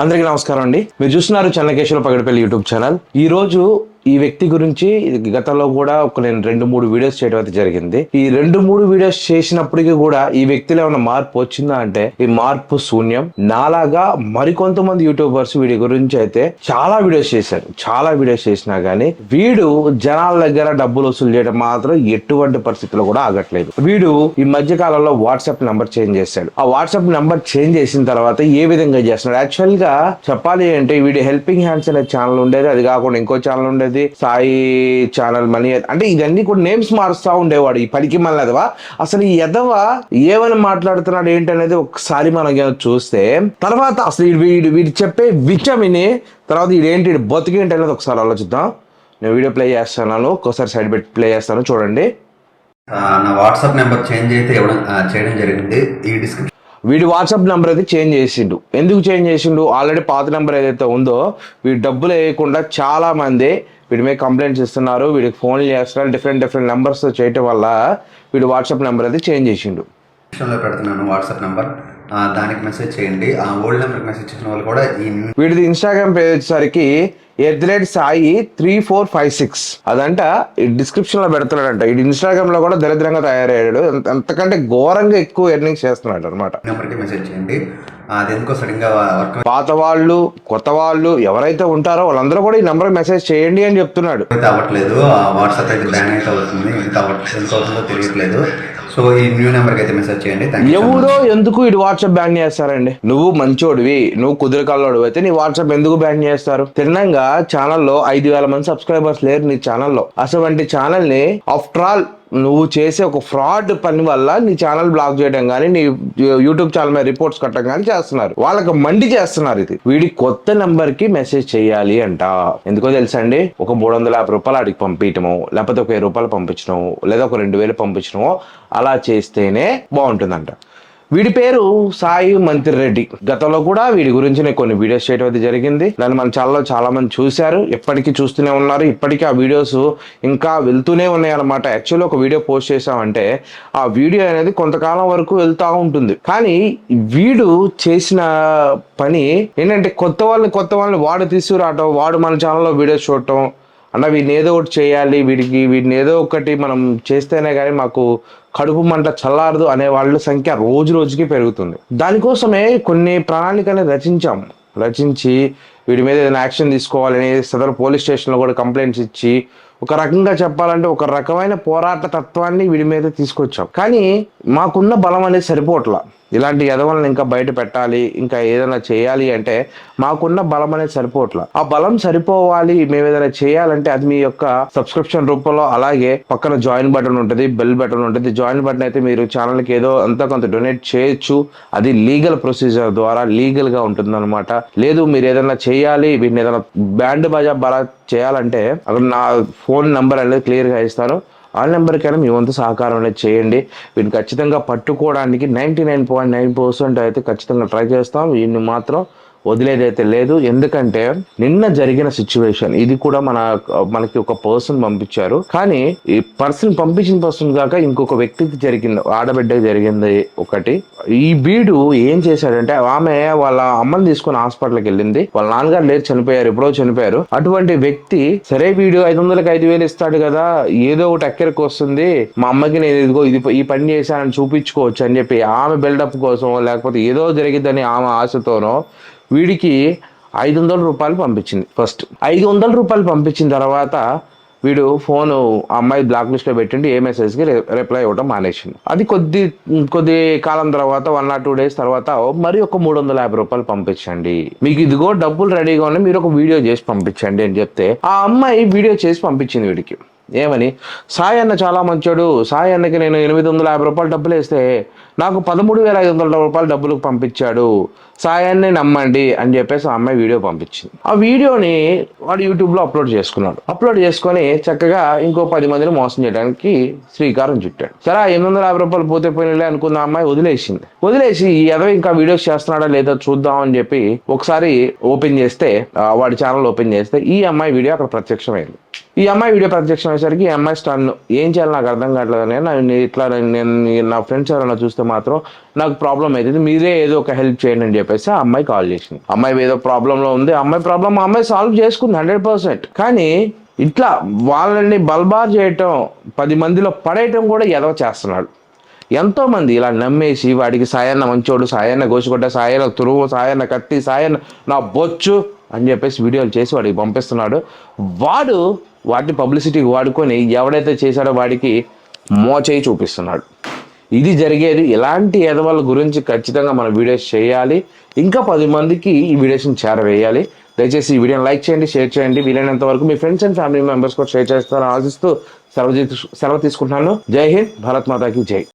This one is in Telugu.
అందరికీ నమస్కారం అండి. మీరు చూస్తున్నారు చెన్నకేశ్వర పగడిపల్లి యూట్యూబ్ ఛానల్. ఈ రోజు ఈ వ్యక్తి గురించి గతంలో కూడా ఒక నేను రెండు మూడు వీడియోస్ చేయడం అయితే జరిగింది. ఈ రెండు మూడు వీడియోస్ చేసినప్పటికీ కూడా ఈ వ్యక్తిలో ఏమైనా మార్పు వచ్చిందా అంటే ఈ మార్పు శూన్యం. నాలాగా మరికొంతమంది యూట్యూబర్స్ వీడి గురించి అయితే చాలా వీడియోస్ చేశారు. చాలా వీడియోస్ చేసినా గానీ వీడు జనాల దగ్గర డబ్బులు వసూలు చేయడం మాత్రం ఎటువంటి పరిస్థితుల్లో కూడా ఆగట్లేదు. వీడు ఈ మధ్య కాలంలో వాట్సాప్ నెంబర్ చేంజ్ చేశాడు. ఆ వాట్సాప్ నెంబర్ చేంజ్ చేసిన తర్వాత ఏ విధంగా చేస్తున్నాడు? యాక్చువల్గా చెప్పాలి అంటే వీడి హెల్పింగ్ హ్యాండ్స్ అనే ఛానల్ ఉండేది. అది కాకుండా ఇంకో ఛానల్ ఉండేది. సాయి ఛానల్ మనీ అంటే ఇవన్నీ కూడా నేమ్స్ మారుస్తా ఉండేవాడు ఈ పనికి మళ్ళీ ఎదవా అసలు ఈ ఎదవ ఏమని మాట్లాడుతున్నాడు ఏంటనేది ఒకసారి మనం చూస్తే తర్వాత అసలు వీడు వీడు చెప్పే విచమిని తర్వాత వీడేంటి వీడు బతికేంటి అనేది ఒకసారి ఆలోచిద్దాం. నేను వీడియో ప్లే చేస్తున్నాను ఒక్కోసారి సైడ్ పెట్టి ప్లే చేస్తాను చూడండి. నా వాట్సాప్ నెంబర్ చేంజ్ అయితే ఇవ్వడం చేయడం జరిగింది. ఈ డిస్క్రిప్షన్ వీడి వాట్సాప్ నెంబర్ అయితే చేంజ్ చేసిండు. ఎందుకు చేంజ్ చేసిండు? ఆల్రెడీ పాత నెంబర్ ఏదైతే ఉందో వీడి డబ్బులు వేయకుండా చాలా మంది వీడి మీద కంప్లైంట్స్ ఇస్తున్నారు వీడికి ఫోన్లు చేస్తున్నారు డిఫరెంట్ డిఫరెంట్ నెంబర్స్ చేయటం వల్ల వీడి వాట్సాప్ నెంబర్ అయితే చేంజ్ చేసిండు. పెడుతున్నాను వాట్సాప్ నెంబర్. దానికి మెసేజ్ చేయండి. ఆ ఓల్డ్ నెంబర్కి మెసేజ్ చేసిన వాళ్ళు కూడా ఈ వీడిది ఇన్స్టాగ్రామ్ పేజ్ వచ్చేసరికి at the rate Sai three four five six అదంట ఈ డిస్క్రిప్షన్లో పెడుతున్నాడంట. ఈ ఇన్స్టాగ్రామ్లో కూడా దరిద్రంగా తయారయ్యాడు. అంత- అంతకంటే ఘోరంగా ఎక్కువ ఎర్నింగ్స్ చేస్తున్నాడు అనమాట నెంబర్కి మెసేజ్ చేయండి. అది ఎందుకో వర్క్ పాత వాళ్ళు కొత్త వాళ్ళు ఎవరైతే ఉంటారో వాళ్ళందరూ కూడా ఈ నెంబర్ మెసేజ్ చేయండి అని చెప్తున్నాడు. అయితే అవ్వట్లేదు. వాట్సాప్ అయితే బ్యాన్ అయితే అవుతుంది. ఎంత అవ్వట్లేదు. తెలియట్లేదు. సో ఈ న్యూ నెంబర్ అయితే మెసేజ్ చేయండి. ఎవరో ఎందుకు ఇటు వాట్సాప్ బ్యాన్ చేస్తారండి? నువ్వు మంచోడివి నువ్వు కుదిరకాలోడు అయితే నీ వాట్సాప్ ఎందుకు బ్యాన్ చేస్తారు? తిన్నంగా ఛానల్లో ఐదు వేల మంది సబ్స్క్రైబర్స్ లేరు నీ ఛానల్లో అటువంటి ఛానల్ని ఆఫ్టర్ ఆల్ నువ్వు చేసే ఒక ఫ్రాడ్ పని వల్ల నీ ఛానల్ బ్లాక్ చేయడం కానీ నీ యూట్యూబ్ ఛానల్ మీద రిపోర్ట్స్ కట్టడం కానీ చేస్తున్నారు. వాళ్ళకి మండి చేస్తున్నారు ఇది. వీడి కొత్త నెంబర్కి మెసేజ్ చేయాలి అంట. ఎందుకో తెలుసా అండి? ఒక మూడు వందల యాభై రూపాయలు అడిగి పంపించడము లేకపోతే ఒక వెయ్యి రూపాయలు పంపించడం లేదా ఒక రెండు వేలు పంపించడము అలా చేస్తేనే బాగుంటుందంట. వీడి పేరు సాయి మంత్రి రెడ్డి. గతంలో కూడా వీడి గురించి నేను కొన్ని వీడియోస్ చేయడం అయితే జరిగింది. దాన్ని మన ఛానల్లో చాలా మంది చూశారు. ఎప్పటికీ చూస్తూనే ఉన్నారు. ఇప్పటికీ ఆ వీడియోస్ ఇంకా వెళ్తూనే ఉన్నాయి అనమాట యాక్చువల్లీ ఒక వీడియో పోస్ట్ చేసామంటే ఆ వీడియో అనేది కొంతకాలం వరకు వెళ్తూ ఉంటుంది. కానీ వీడు చేసిన పని ఏంటంటే కొత్త వాళ్ళని కొత్త వాళ్ళని వాడు తీసుకురావటం వాడు మన ఛానల్లో వీడియోస్ చూడటం అన్న వీడిని ఏదో ఒకటి చేయాలి. వీడికి వీడిని ఏదో ఒకటి మనం చేస్తేనే కానీ మాకు కడుపు మంట చల్లారదు అనే వాళ్ళ సంఖ్య రోజు రోజుకి పెరుగుతుంది. దానికోసమే కొన్ని ప్రణాళికని రచించాం. రచించి వీడి మీద ఏదైనా యాక్షన్ తీసుకోవాలని సదరు పోలీస్ స్టేషన్లో కూడా కంప్లైంట్స్ ఇచ్చి ఒక రకంగా చెప్పాలంటే ఒక రకమైన పోరాట తత్వాన్ని వీడి మీద తీసుకొచ్చాం. కానీ మాకున్న బలం అనేది సరిపోవట్లా. ఇలాంటి ఎదవలను ఇంకా బయట పెట్టాలి ఇంకా ఏదైనా చేయాలి అంటే మాకున్న బలం అనేది సరిపోవట్లా. ఆ బలం సరిపోవాలి మేము ఏదైనా చేయాలంటే అది మీ యొక్క సబ్స్క్రిప్షన్ రూపంలో అలాగే పక్కన జాయిన్ బటన్ ఉంటుంది బెల్ బటన్ ఉంటుంది. జాయిన్ బటన్ అయితే మీరు ఛానల్కి ఏదో అంత కొంత డొనేట్ చేయొచ్చు. అది లీగల్ ప్రొసీజర్ ద్వారా లీగల్గా ఉంటుంది అనమాట లేదు మీరు ఏదైనా చేయాలి వీటిని ఏదైనా బ్యాండ్ బాజా బలా చేయాలంటే అక్కడ నా ఫోన్ నంబర్ అనేది క్లియర్గా ఇస్తారు ఇస్తాను. ఆ నెంబర్కైనా మీ వంతు సహకారం అనేది చేయండి. వీటిని ఖచ్చితంగా పట్టుకోవడానికి ninety nine point nine percent అయితే ఖచ్చితంగా ట్రై చేస్తాం. వీటిని మాత్రం వదిలేదైతే లేదు. ఎందుకంటే నిన్న జరిగిన సిచ్యువేషన్ ఇది కూడా మన మనకి ఒక పర్సన్ పంపించారు. కానీ ఈ పర్సన్ పంపించిన పర్సన్ కాక ఇంకొక వ్యక్తికి జరిగింది ఆడబిడ్డకి జరిగింది ఒకటి. ఈ వీడు ఏం చేశాడంటే ఆమె వాళ్ళ అమ్మని తీసుకుని హాస్పిటల్కి వెళ్ళింది. వాళ్ళ నాన్నగారు లేరు చనిపోయారు ఎప్పుడో చనిపోయారు. అటువంటి వ్యక్తి సరే వీడు ఐదు వందలకి ఐదు వేలు ఇస్తాడు కదా ఏదో ఒకటి ఎక్కడికి వస్తుంది. మా అమ్మకి నేను ఇదిగో ఇది ఈ పని చేశానని చూపించుకోవచ్చు అని చెప్పి ఆమె బిల్డప్ కోసం లేకపోతే ఏదో జరిగిద్దని ఆమె ఆశతోనో వీడికి ఐదు వందల రూపాయలు పంపించింది ఫస్ట్. ఐదు వందల రూపాయలు పంపించిన తర్వాత వీడు ఫోన్ అమ్మాయి బ్లాక్ లిస్ట్లో పెట్టిండి ఏ మెసేజ్కి రిప్లై ఇవ్వడం మానేసింది అది కొద్ది కొద్ది కాలం తర్వాత వన్ ఆర్ టూ డేస్ తర్వాత మరి ఒక మూడు వందల యాభై రూపాయలు పంపించండి. మీకు ఇదిగో డబ్బులు రెడీగా ఉన్నాయి మీరు ఒక వీడియో చేసి పంపించండి అని చెప్తే ఆ అమ్మాయి వీడియో చేసి పంపించింది వీడికి. ఏమని? సాయి అన్న చాలా మంచోడు. సాయి అన్నకి నేను ఎనిమిది వందల యాభై రూపాయలు డబ్బులు వేస్తే నాకు పదమూడు వేల ఐదు వందల రూపాయలు డబ్బులు పంపించాడు. సాయి అన్ని నమ్మండి అని చెప్పేసి ఆ అమ్మాయి వీడియో పంపించింది. ఆ వీడియోని వాడు యూట్యూబ్లో అప్లోడ్ చేసుకున్నాడు. అప్లోడ్ చేసుకొని చక్కగా ఇంకో పది మందిని మోసం చేయడానికి శ్రీకారం చుట్టాడు. సరే ఎనిమిది వందల యాభై రూపాయలు పోతే పోయినలే అనుకున్న అమ్మాయి వదిలేసింది. వదిలేసి ఈ ఎదవ ఇంకా వీడియోస్ చేస్తున్నాడా లేదో చూద్దాం అని చెప్పి ఒకసారి ఓపెన్ చేస్తే వాడి ఛానల్ ఓపెన్ చేస్తే ఈ అమ్మాయి వీడియో అక్కడ ప్రత్యక్షమైంది. ఈ అమ్మాయి వీడియో ప్రత్యక్షం అయ్యేసరికి ఈ అమ్మాయి స్టన్ ఏం చేయాలి నాకు అర్థం కావట్లేదు అని నేను ఇట్లా నేను నా ఫ్రెండ్స్ ఎవరైనా చూస్తే మాత్రం నాకు ప్రాబ్లం అవుతుంది. మీరే ఏదో ఒక హెల్ప్ చేయండి అని చెప్పేసి ఆ అమ్మాయి కాల్ చేసింది. అమ్మాయి ఏదో ప్రాబ్లంలో ఉంది. అమ్మాయి ప్రాబ్లం ఆ అమ్మాయి సాల్వ్ చేసుకుంది హండ్రెడ్ పర్సెంట్ కానీ ఇట్లా వాళ్ళని బల్బార్ చేయటం పది మందిలో పడేయటం కూడా ఎదవ చేస్తున్నాడు. ఎంతో మంది ఇలా నమ్మేసి వాడికి సాయన్న మంచోడు సాయన్న గోసుకొట్ట సాయన్న తురువు సాయన్న కత్తి సాయన్న నా బొచ్చు అని చెప్పేసి వీడియోలు చేసి వాడికి పంపిస్తున్నాడు. వాడు వాటిని పబ్లిసిటీకి వాడుకొని ఎవడైతే చేశాడో వాడికి మోచేయి చూపిస్తున్నాడు. ఇది జరిగేది ఇలాంటి ఎదవల గురించి ఖచ్చితంగా మనం వీడియోస్ చేయాలి. ఇంకా పది మందికి ఈ వీడియోస్ని చేరవేయాలి. దయచేసి ఈ వీడియోని లైక్ చేయండి షేర్ చేయండి. వీలైనంత వరకు మీ ఫ్రెండ్స్ అండ్ ఫ్యామిలీ మెంబర్స్ కూడా షేర్ చేస్తారని ఆశిస్తూ సెలవు తీసు సెలవు తీసుకుంటున్నాను. జై హింద్ భారత్ మాతాకి జై.